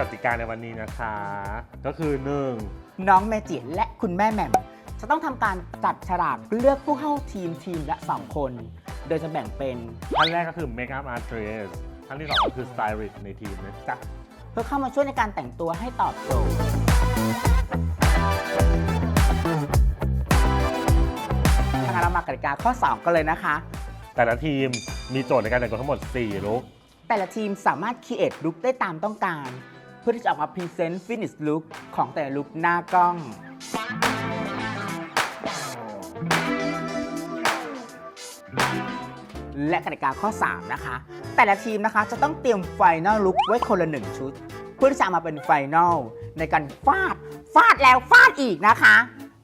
กติกาในวันนี้นะคะ ก็คือ1น้องเมจิและคุณแม่แหม่มจะต้องทำการจัดฉลากเลือกผู้เข้าทีมทีมละ 2 คน โดยจะแบ่งเป็นท่านแรกก็คือ Makeup Artist ท่านที่สองก็คือ Stylist ในทีมนะจ๊ะ เพื่อเข้ามาช่วยในการแต่งตัวให้ตอบโจทย์ทางนเรามากติกาข้อ 2 กันเลยนะคะ แต่ละทีมมีโจทย์ในการแต่งตัวทั้งหมด 4 ลุคแต่ละทีมสามารถคิดเอทลุคได้ตามต้องการ เพื่อที่จะออกมาพรีเซนต์ฟินิชลุคของแต่ละลุคหน้ากล้อง และกติกาข้อ 3 นะคะ แต่ละทีมนะคะจะต้องเตรียมไฟนอลลุคไว้คนละ1ชุด เพื่อที่จะมาเป็นไฟนอลในการฟาด ฟาดแล้วฟาดอีกนะคะ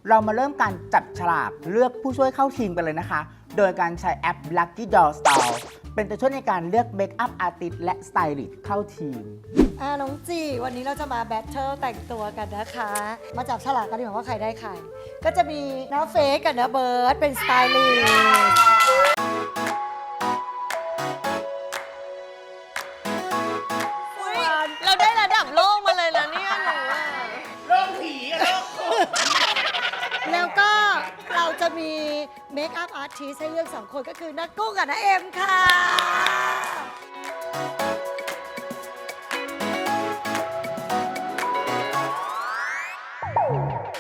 เรามาเริ่มการจับฉลากเลือกผู้ช่วยเข้าทีมกันเลยนะคะ โดยการใช้แอป Lucky Doll Store เป็นตัวช่วยในการเลือกเมคอัพอาร์ติสและสไตลิสต์เข้าทีม อ่าน้องจีวันนี้เราจะมาแบทเทิลแต่งตัวกันนะคะ มาจับฉลากกันดีกว่าว่าใครได้ใคร ก็จะมีน้าเฟซกับน้าเบิร์ดเป็นสไตลิสต์ จะมีเมคอัพอาร์ติสให้เลือกสองคนก็คือนักกุ้งกับน้าเอ็มค่ะ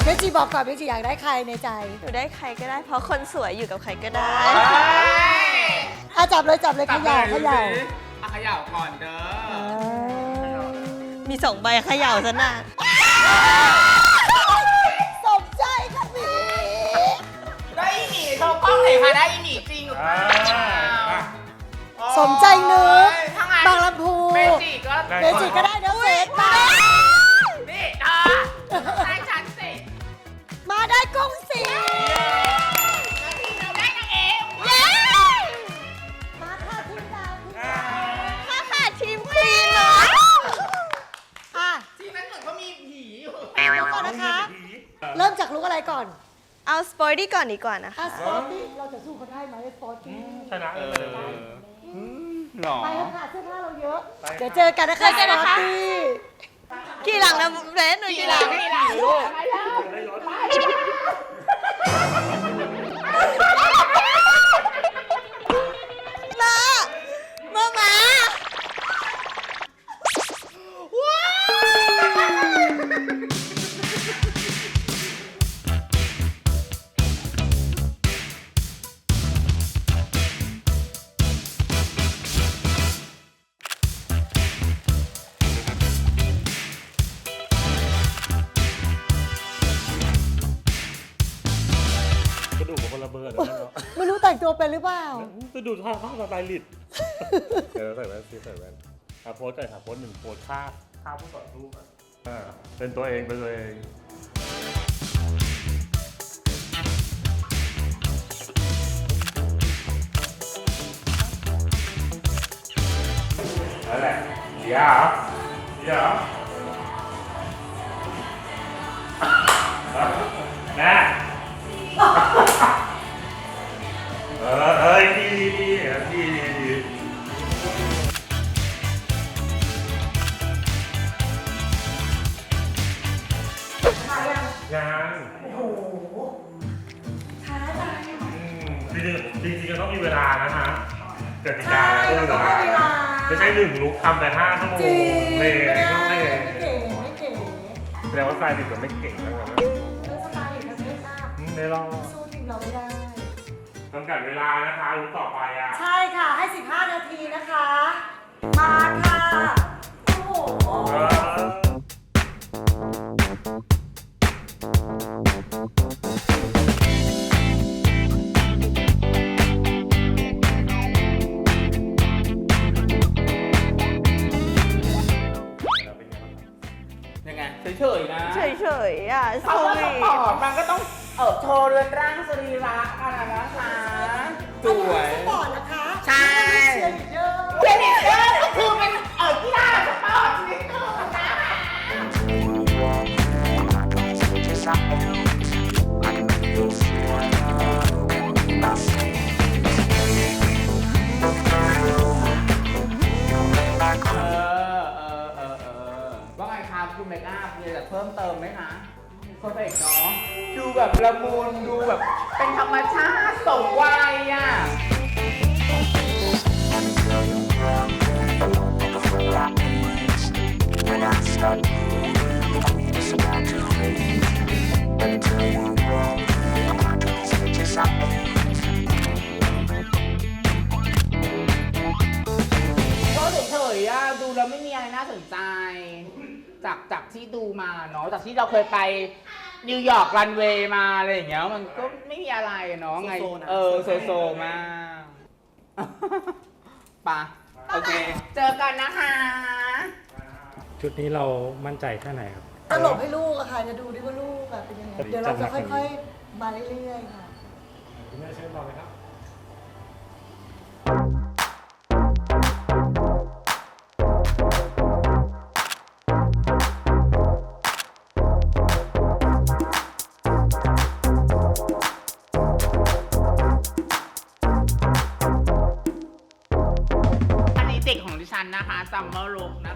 เมจิบอกก่อนเมจิอยากได้ใครในใจ หนูได้ใครก็ได้ เพราะคนสวยอยู่กับใครก็ได้อะจับเลยจับเลยเขย่าเขย่าอะเขย่าก่อนเด้อ มีสองใบเขย่าซะน่ะ เสพาได้อีหนีจริงหรือเปล่าสมใจนึกโอ้งบางลำพูเมจิก็เมจิก็ได้เดี๋ยวเฟสมานี่เธอใช้ฉันสิมาได้กุ้งสี เอาสปอยดี้ก่อนดีกว่านะคะอะสปอร์ตี้เราจะสู้เขาได้ไหมสปอร์ตี้ชนะเลยหรอไปเถอะค่ะเสื้อผ้าเราเยอะเดี๋ยวเจอกันนะคะสปอร์ตี้กี่หลังนะเบสหนูกี่หลังนี่หลังลูกนะ เป็นหรือเปล่า จะดูท่าข้าวสไตลิสต์เดี๋ยวใส่แว่นซิใส่แว่นอะโพสก่อนค่ะโพสหนึ่งโพสท่าท่าผู้ต่อสู้อะอ่าเป็นตัวเองเป็นตัวเองนั่นแหละเดี๋ยวเดี๋ยว ติกาแล้วต้องมีเวลาไม่ใช่หนึ่งลุกทำแต่ห้าชั่วโมงจริงเลไม่ยได้ต้องเลไม่ยเก๋ไม่เก๋แสดงว่าสไตล์ดิบก็ไม่เก่งแล้วนะเรื่องสไตล์มันไม่ทราบอืมไม่รอดสู้ทีมเราไม่ได้ จำกัดเวลานะคะลุกต่อไปอะใช่ค่ะให้ 15 นาทีนะคะ มาค่ะ โอ้โห เออ เพอร์เฟกเนาะดูแบบละมุนดูแบบ เป็นธรรมชาติสมวัยอะก็เฉยๆอะดูแล้วไม่มีอะไรน่าสนใจ จากจากที่ดูมาเนาะจากที่เราเคยไปนิวยอร์กรันเวย์มาอะไรอย่างเงี้ยมันก็ไม่มีอะไรอะเนาะไง โซๆนะ เออโซโซๆมากปะโอเค เจอกันนะคะ ชุดนี้เรามั่นใจแค่ไหนครับ ตลบให้ลูกอะค่ะจะดูดิว่าลูกแบบเป็นยังไง เดี๋ยวเราจะค่อยๆ มาเรื่อยๆค่ะ คุณแม่เชิญรอเลยครับ เด็กของดิฉันนะคะซัมเมอร์ลุกนะคะ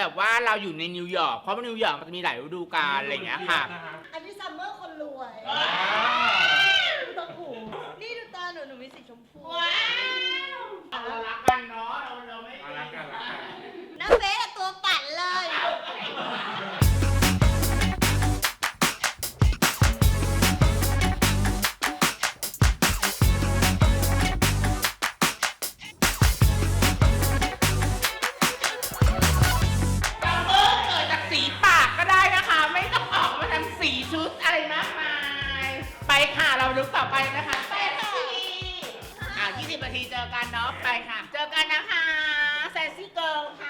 แบบว่าเราอยู่ในนิวยอร์กเพราะว่านิวยอร์กมันจะมีหลายฤดูกาลอะไรอย่างเงี้ยค่ะ อันนี้ซัมเมอร์คนรวยดูตาหูนี่ดูตาหนูหนูมีสีชมพูเรารักกันเนาะเราเราไม่รักกันรักกันน้าเฟส อะไรมากมาย ไปค่ะเราลุกต่อไปนะคะแซนซี่อะ20นาทีเจอกันเนาะไปค่ะ เจอกันนะคะแซนซี่เกิร์ลค่ะ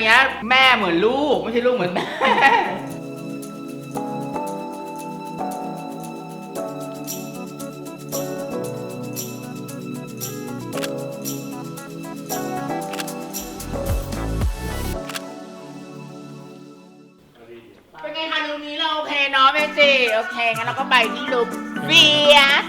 เนี้ยแม่เหมือนลูก ไม่ใช่ลูกเหมือนแม่ เป็นไงคะลุคนี้เราโอเคเนาะเมจิโอเคงั้นเราก็ไปที่ลุคเฟียส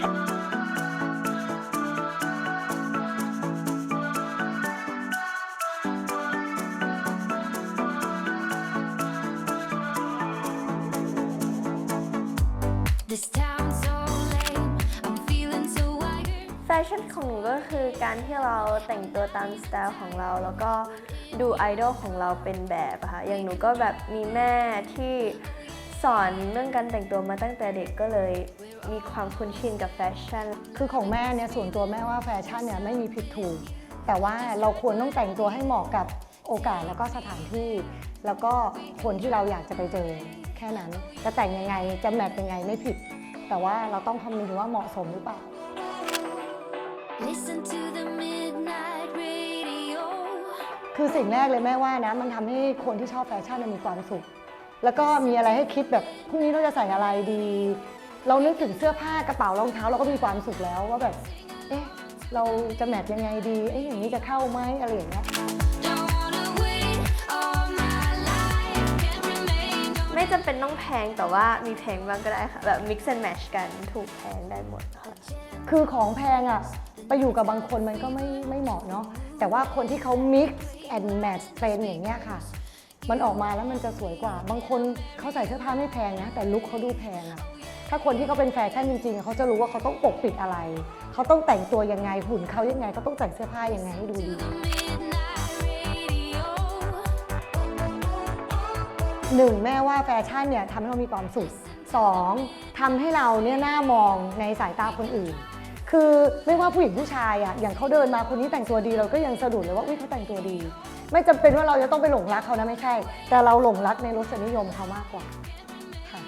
แฟชั่นของหนูก็คือการที่เราแต่งตัวตามสไตล์ของเรา แล้วก็ดูไอดอลของเราเป็นแบบอะค่ะ อย่างหนูก็แบบมีแม่ที่สอนเรื่องการแต่งตัวมาตั้งแต่เด็กก็เลยมีความคุ้นชินกับแฟชั่น คือของแม่เนี่ยส่วนตัวแม่ว่าแฟชั่นเนี่ยไม่มีผิดถูก แต่ว่าเราควรต้องแต่งตัวให้เหมาะกับโอกาสแล้วก็สถานที่ แล้วก็คนที่เราอยากจะไปเจอ แค่นั้น จะแต่งยังไงจะแมทยังไงไม่ผิด แต่ว่าเราต้องคำนึงถึงว่าเหมาะสมหรือเปล่า Listen to the midnight radio. คือสิ่งแรกเลยแม่ว่านะ มันทำให้คนที่ชอบแฟชั่นเนยมีความสุข แล้วก็มีอะไรให้คิดแบบพรุ่งนี้เราจะใส่อะไรดี เรานึกถึงเสื้อผ้ากระเป๋ารองเท้าเราก็มีความสุขแล้วว่าแบบ เอ๊ะ เราจะแมทยังไงดี เอ๊ะอย่างนี้จะเข้าไหมอะไรอย่างเงี้ย จำเป็นต้องแพงแต่ว่ามีแพงบ้างก็ได้ค่ะ แบบ mix and match กันถูกแพงได้หมดค่ะ คือของแพงอะไปอยู่กับบางคนมันก็ไม่ไม่เหมาะเนาะแต่ว่าคนที่เขา mix and match เป็นอย่างเงี้ยค่ะ มันออกมาแล้วมันจะสวยกว่า บางคนเขาใส่เสื้อผ้าไม่แพงนะ แต่ลุคเขาดูแพงอะถ้าคนที่เขาเป็นแฟชั่นจริงๆ เขาจะรู้ว่าเขาต้องปกปิดอะไร เขาต้องแต่งตัวยังไงหุ่นเขายังไงเขาต้องแต่งเสื้อผ้ายังไงให้ดูดี หนึ่งแม่ว่าแฟชั่นเนี่ยทำให้เรามีความสุขสองทำให้เราเนี่ยหน่ามองในสายตาคนอื่น คือไม่ว่าผู้หญิงผู้ชายอะอย่างเขาเดินมาคนนี้แต่งตัวดีเราก็ยังสะดุดเลยว่าอุ้ยเขาแต่งตัวดี ไม่จำเป็นว่าเราจะต้องไปหลงรักเขานะไม่ใช่ แต่เราหลงรักในรสนิยมเขามากกว่าค่ะ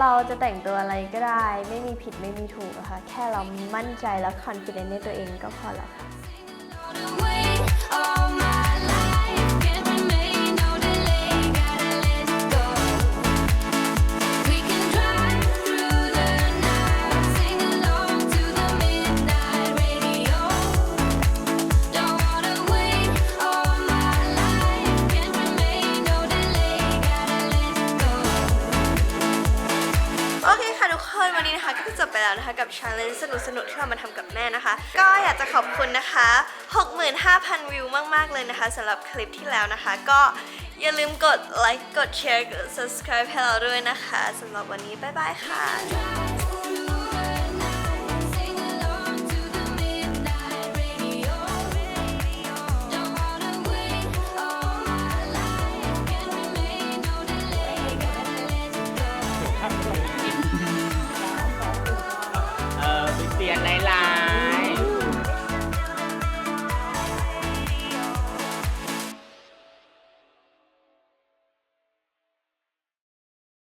เราจะแต่งตัวอะไรก็ได้ ไม่มีผิดไม่มีถูกอะค่ะแค่เรามั่นใจและ confident ในตัวเองก็พอแล้วค่ะ ยวันนี้นะคะก็จบไปแล้วนะคะกับ challenge สนุกๆที่เรามาทำกับแม่นะคะ ก็อยากจะขอบคุณนะคะ 65,000 วิวมากๆเลยนะคะสำหรับคลิปที่แล้วนะคะ ก็อย่าลืมกดไลค์กดแชร์กด subscribe ให้เราด้วยนะคะสำหรับวันนี้บ๊ายบายค่ะ